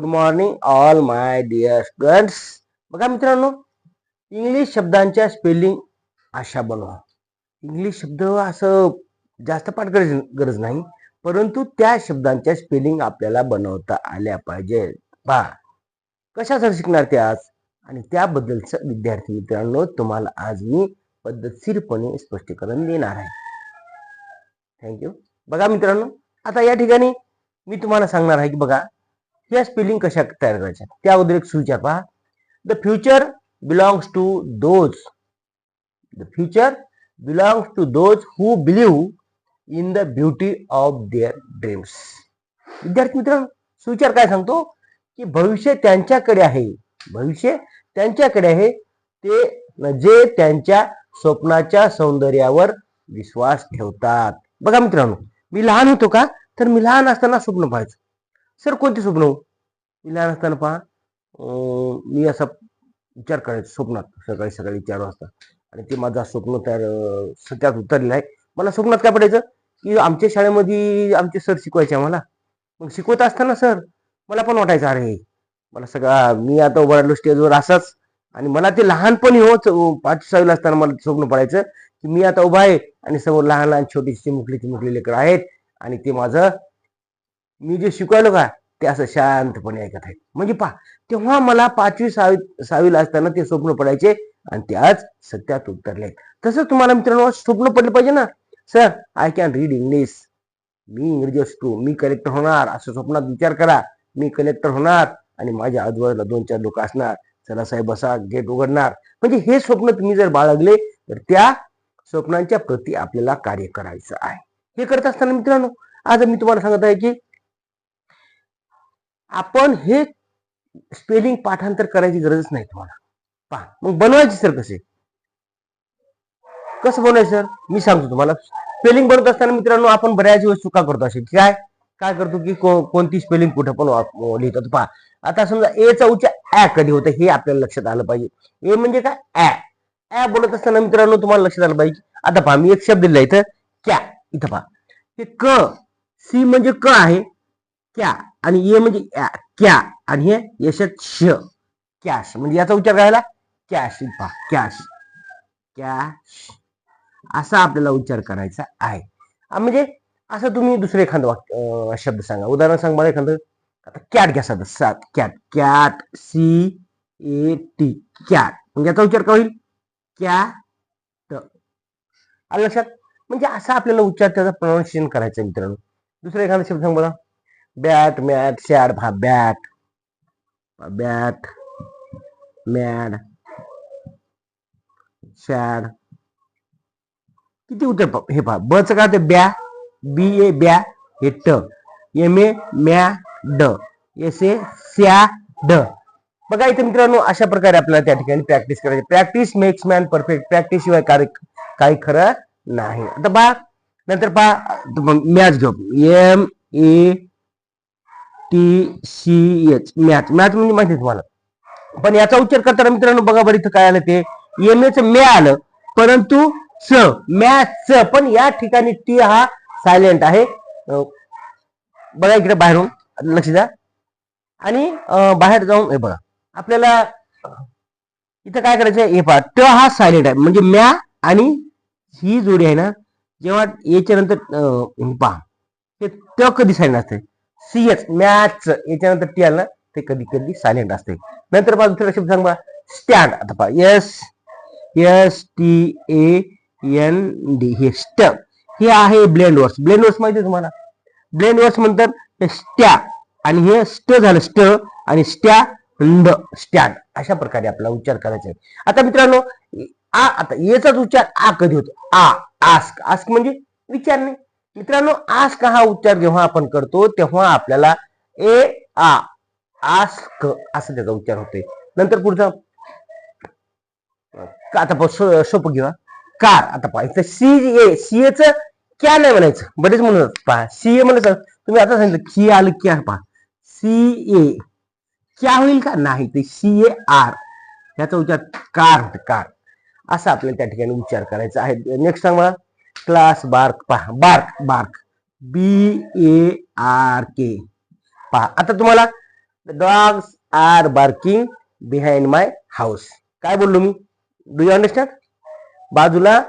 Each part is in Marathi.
Good morning all my dear students बघा मित्रांनो इंग्लिश शब्दांच्या स्पेलिंग अशा बनवा. इंग्लिश शब्द असं जास्त पाठ गरज गरज नाही परंतु त्या शब्दांच्या स्पेलिंग आपल्याला बनवता आल्या पाहिजे. पहा कशासाठी शिकणार ते आज? आणि त्याबद्दलचं विद्यार्थी मित्रांनो तुम्हाला आज मी पद्धतशीरपणे स्पष्टीकरण देणार आहे. थँक्यू बघा मित्रांनो आता या ठिकाणी मी तुम्हाला सांगणार आहे की बघा या स्पेलिंग कशा तयार करायच्या? त्या अगोदर एक सुविचार पहा. The future belongs to those the future belongs to those who believe in the beauty of their dreams विद्यार्थी मित्रांनो सुविचार काय सांगतो? की भविष्य त्यांच्याकडे आहे. भविष्य त्यांच्याकडे आहे. ते जे त्यांच्या स्वप्नाच्या सौंदर्यावर विश्वास ठेवतात. बघा मित्रांनो मी लहान होतो का? तर मी लहान असताना स्वप्न पाहायचो. सर कोणते स्वप्न हो? मी लहान असताना पहा मी असा विचार करायचो स्वप्नात. सकाळी सकाळी चार वाजता. आणि ते माझा स्वप्न तयार सत्यात उतरलेलं आहे. मला स्वप्नात काय पडायचं की आमच्या शाळेमध्ये आमचे सर शिकवायचे आम्हाला. मग शिकवत असताना सर मला पण वाटायचं अरे मला सगळा मी आता उभा राहिलो स्टेजवर असाच. आणि मला ते लहानपणी हो पाच सहावीला असताना मला स्वप्न पडायचं की मी आता उभा आहे आणि समोर लहान लहान छोटी चिमुकली चिमुकली लेकर आहेत. आणि ते माझं मी जे शिकवायलो का ते असं शांतपणे ऐकत आहेत. म्हणजे पहा तेव्हा मला पाचवी सहावी सहावीला असताना ते स्वप्न पडायचे आणि ते आज सत्यात उतरले तसं तुम्हाला मित्रांनो स्वप्न पडलं पाहिजे ना? Sir I can read English मी इंग्रजी असतो मी कलेक्टर होणार असं स्वप्नात विचार करा. मी कलेक्टर होणार आणि माझ्या आजूबाजूला दोन चार लोक असणार. चला साहेब बसा गेट उघडणार. म्हणजे हे स्वप्न तुम्ही जर बाळगले तर त्या स्वप्नांच्या प्रती आपल्याला कार्य करायचं आहे. हे करत असताना मित्रांनो आज मी तुम्हाला सांगत आहे की आपण हे स्पेलिंग पाठांतर करायची गरजच नाही तुम्हाला. पहा मग बनवायचे सर कसे? कसं बनवायचं सर मी सांगतो तुम्हाला. स्पेलिंग बनवत असताना मित्रांनो आपण बऱ्याच वेळेस चुका करतो. असे काय? काय करतो की कोणती स्पेलिंग कुठं पण लिहितो. पहा आता समजा ए चा उच्च ॲ कधी होतं हे आपल्याला लक्षात आलं पाहिजे. ए म्हणजे काय? ॲ ॲ बोलत असताना मित्रांनो तुम्हाला लक्षात आलं पाहिजे. आता पहा मी एक शब्द दिला इथं. क्या. इथं पहा. हे क सी म्हणजे क आहे. क्या? आणि ये म्हणजे या, क्या. आणि हे यशात श कॅश. म्हणजे याचा उच्चार करायला कॅश. पा कॅश. कॅश. असा आपल्याला उच्चार करायचा आहे. म्हणजे असं तुम्ही दुसरे एखादं वाक्य अं, शब्द सांगा. उदाहरण सांग मला एखादं. आता कॅट घ्या साधं. सात. Cat. Cat. C. A. T. Cat. म्हणजे याचा उच्चार काय होईल? कॅट. आलं लक्षात? म्हणजे असा आपल्याला उच्चार त्याचा प्रोनाऊन्सिएशन करायचा मित्रांनो. दुसरा एखादा शब्द सांग बघा बॅट मॅट शॅड हा बॅट बॅट मॅड शॅड किती उत्तर हे पहा बच का ते ब्या बी ए ब्या हे ट. एम ए म्या ड. एस ए स्या ड. बघा इथे मित्रांनो अशा प्रकारे आपल्याला त्या ठिकाणी प्रॅक्टिस करायची. Practice makes man perfect practice शिवाय कार्य काही खरं नाही. आता पहा नंतर पहा मॅच घेऊ. M A e, T C H match match म्हणजे माहिती तुम्हाला. पण याचा उच्चार करताना मित्रांनो बघा बरं इथं काय आलं ते. एम एच म्या आलं. परंतु च मॅच पण या ठिकाणी टी हा सायलेंट आहे. बघा इकडे बाहेरून. लक्ष द्या. आणि बाहेर जाऊन हे बघा. आपल्याला इथं काय करायचं हे पहा. ट हा सायलेंट आहे. म्हणजे म्या आणि ही जोडी आहे ना. जेव्हा याच्या नंतर हे पहा. ते ट कधी सायलेंट असते सी एच मॅच याच्यानंतर टी आलं ना ते कधी कधी सायलेंट असते नंतर पहा दुसरा शब्द सांग बा. स्टँड आता पहा. S S T A N D हे स्ट हे आहे ब्लेंड वर्स ब्लेंड वर्स माहिती तुम्हाला? ब्लेंड वर्स म्हणतात स्ट्या आणि हे स्ट झालं स्ट आणि स्टॅ द स्टँड अशा प्रकारे आपला उच्चार करायचा आहे आता मित्रांनो आ आता याचाच उच्चार आ कधी होतो? आ आस्क आस्क म्हणजे विचारणे. मित्रांनो आस्क हा उच्चार जेव्हा आपण करतो तेव्हा आपल्याला ए आ आस्क असं त्याचा उच्चार होतोय. नंतर पुढचा का- आता सोप सो- सोपं कार आता पहा इथं सी ए सी एच क्या नाही म्हणायचं. बरेच म्हणून पहा सी ए म्हणायचं. तुम्ही आता सांगितलं की आलं क्या पहा. सी ए क्या होईल का? नाही ते सी ए आर. याचा उच्चार कार कार. असा आपल्याला त्या ठिकाणी उच्चार करायचा आहे. नेक्स्ट सांग. मला क्लास बार्क पहा bark bark B A R K पहा आता तुम्हाला dogs are barking behind my house काय बोललो मी? डू यू अंडरस्टँड बाजूला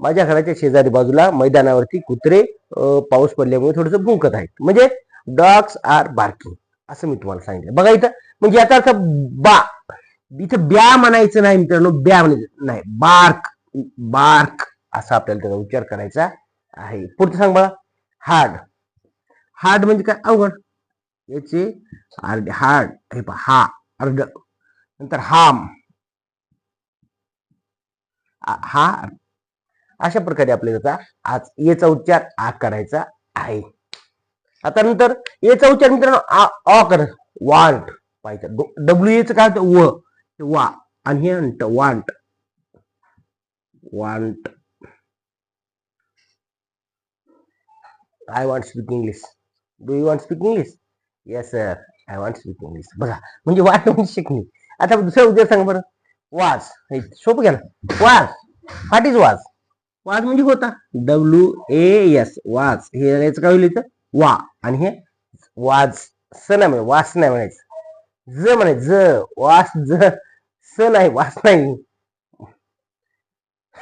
माझ्या घराच्या शेजारी बाजूला मैदानावरती कुत्रे पाऊस पडल्यामुळे थोडस भुंकत आहेत. म्हणजे डॉग्स आर बार्किंग असं मी तुम्हाला सांगितलं. बघा इथं म्हणजे याचा अर्थ बा. इथं ब्या म्हणायचं नाही मित्रांनो. ब्या म्हणायचं नाही. बार्क बार्क असा आपल्याला त्याचा उच्चार करायचा आहे. पुढचं सांग बघा. हार्ड हार्ड म्हणजे काय? अवघड. याचे हार्ड हार्ड हे पहा. हा. अर्ध. नंतर हाम हा. अशा प्रकारे आपल्याला त्याचा आज याचा उच्चार आ करायचा आहे. आता नंतर याचा उच्चार मित्रांनो आ कर. वांट पाहिजे डब्ल्यू एच काय होतं? व. वा. आणि हे want want I want speak English do you want speak English yes sir I want speak English बघा म्हणजे वाट म्हणजे शिकणे. आता दुसरा उद्या सांग बरं. वाज. हे सोपं घ्या ना वाज. व्हॉट इज वाज? वाज म्हणजे होता. डब्ल्यू ए एस वाज. हे याचं काय होईल इथं? वा. आणि हे वाज. स नाही म्हणे वास नाही म्हणायचं. ज म्हणायचं. ज. वास ज. स नाही. वास नाही.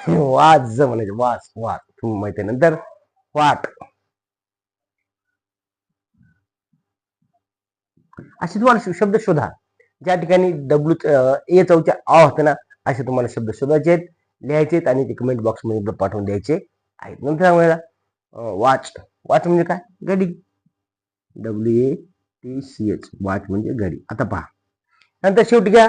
वाज ज म्हणायचं. वास. वाज. तुम्ही माहिती नंतर. वाट. असे तुम्हाला शब्द शोधा. ज्या ठिकाणी डब्ल्यू ए चौच्या आ होते ना असे तुम्हाला शब्द शोधायचे आहेत लिहायचे आहेत आणि ते कमेंट बॉक्समध्ये पाठवून द्यायचे आहेत. नंतर सांगायला वाच वाच म्हणजे काय? घडी. W A T C H watch म्हणजे घडी. आता पहा. नंतर शेवटी घ्या.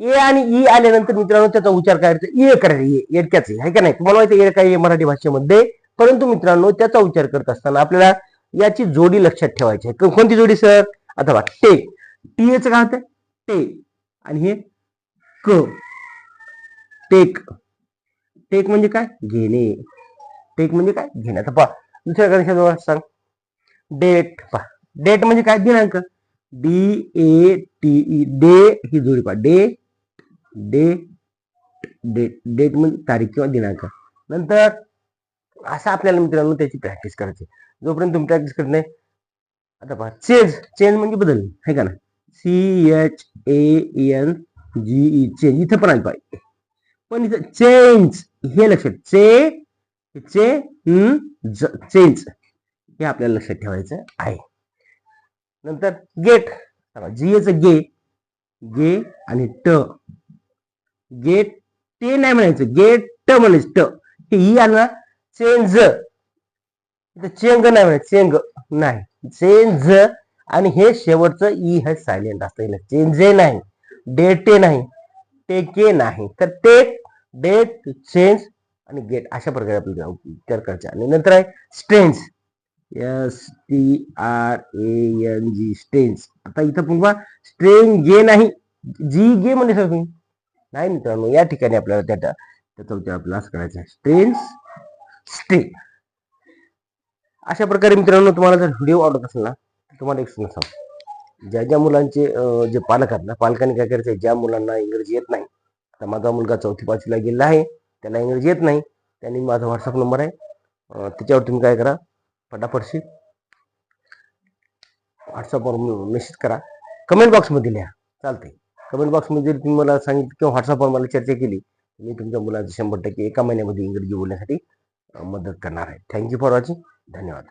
ए आणि ई आल्यानंतर मित्रांनो त्याचा उच्चार करायचा ए करायचा. ए एडक्याच आहे. का नाही? तुम्हाला माहिती आहे काय मराठी भाषेमध्ये. परंतु मित्रांनो त्याचा उच्चार करत असताना आपल्याला याची जोडी लक्षात ठेवायची आहे. कोणती जोडी सर आता टे. टेक टी एच काय होतं टे. आणि हे क. टेक. टेक म्हणजे काय? घेणे. टेक म्हणजे काय? घेणे आता पहा. दुसऱ्या गणेशा सांग. डेट. पहा. डेट म्हणजे काय? दिनांक. D A T E. Day ही जोडी पहा. डे. डे. डेट डेट म्हणजे तारीख किंवा दिनांक. नंतर असं आपल्याला मित्रांनो त्याची प्रॅक्टिस करायची. जोपर्यंत तुम्ही प्रॅक्टिस करत नाही आता पहा चेंज चेंज म्हणजे बदल आहे का ना C H A N G E change इथं पण आली पाहिजे पण इथं चेंज हे लक्षात चे चे चेंज हे आपल्याला लक्षात ठेवायचं आहे. नंतर गेट जी एच गे गे आणि ट गेट ते नाही म्हणायचं. गेट ट म्हणायचं ट हे ई आलं ना चेंज इथं चेंग नाही म्हणायचं चेंग नाही. चेंज आणि हे शेवटचं ई हे सायलेंट असतं. चेंजे नाही. डेटे नाही. टेके नाही. तर टेक डेट चेंज आणि गेट अशा प्रकारे आपल्याला विचार करायचा. आणि नंतर आहे strange S T R A N G strange आता इथं पुन्हा स्ट्रेन गे नाही. जी गे म्हणजे सर तुम्ही. नाही मित्रांनो या ठिकाणी आपल्याला त्याचा त्याचा उच्चार आपल्याला असं करायचा आहे. स्ट्रेंज स्टे अशा प्रकारे मित्रांनो तुम्हाला जर व्हिडिओ आवडत असेल ना तर तुम्हाला एक सांग ज्या ज्या मुलांचे जे पालक आहेत ना पालकांनी काय करायचं ज्या मुलांना इंग्रजी येत नाही तर माझा मुलगा चौथी पाचवीला गेलेला आहे त्याला इंग्रजी येत नाही त्यांनी माझा व्हॉट्सअप नंबर आहे. त्याच्यावर तुम्ही काय करा फटाफटशी व्हॉट्सअपवर मेसेज करा. कमेंट बॉक्समध्ये लिहा. चालते कमेंट बॉक्समध्ये जर तुम्ही मला सांगितलं किंवा व्हॉट्सअपवर मला चर्चा केली मी तुमच्या मुलाचं शंभर टक्के एका महिन्यामध्ये इंग्रजी बोलण्यासाठी मदत करणार आहे. थँक्यू फॉर वॉचिंग धन्यवाद.